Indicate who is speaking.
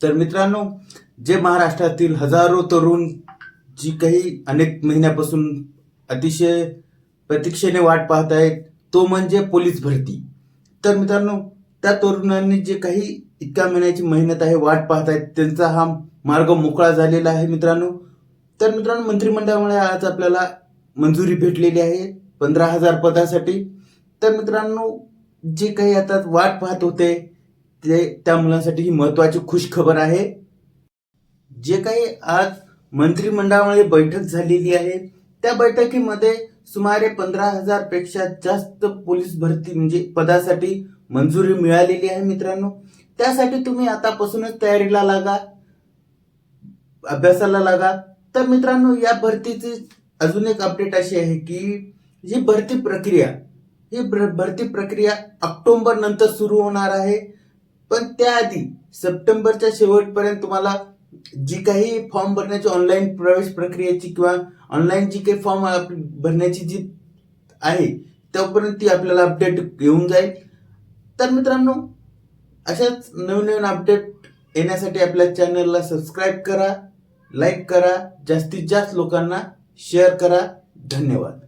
Speaker 1: तर मित्रांनो जे महाराष्ट्रातील हजारो तरुण जी काही अनेक महिन्यापासून अतिशय प्रतीक्षेने वाट पाहत आहेत तो म्हणजे पोलीस भरती. तर मित्रांनो त्या तरुणांनी जे काही इतक्या महिन्याची मेहनत आहे वाट पाहत आहेत त्यांचा हा मार्ग मोकळा झालेला आहे मित्रांनो. तर मित्रांनो मंत्रिमंडळामुळे आज आपल्याला मंजुरी भेटलेली आहे पंधरा हजार पदासाठी. तर मित्रांनो जे काही आता वाट पाहत होते ते त्या मुलांसाठी ही महत्वाची खुश खबर आहे. जे काही आज मंत्रिमंडळामध्ये बैठक झालेली आहे त्या बैठकीमध्ये सुमारे पंधरा हजारपेक्षा जास्त पोलीस भरती म्हणजे पदासाठी मंजुरी मिळालेली आहे मित्रांनो. त्यासाठी तुम्ही आतापासूनच तयारीला लागा अभ्यासाला लागा. तर मित्रांनो या भरतीची अजून एक अपडेट अशी आहे की ही भरती प्रक्रिया ही भर- भरती प्रक्रिया ऑक्टोबर नंतर सुरू होणार आहे. पण त्याआधी सप्टेंबरच्या शेवटपर्यंत तुम्हाला जी काही फॉर्म भरण्याची ऑनलाईन प्रवेश प्रक्रियेची किंवा ऑनलाईन जी काही फॉर्म भरण्याची जी आहे त्यापर्यंत ती आपल्याला अपडेट येऊन जाईल. तर मित्रांनो अशाच नवीन नवीन अपडेट येण्यासाठी आपल्या चॅनलला सबस्क्राईब करा लाईक करा जास्तीत जास्त लोकांना शेअर करा. धन्यवाद.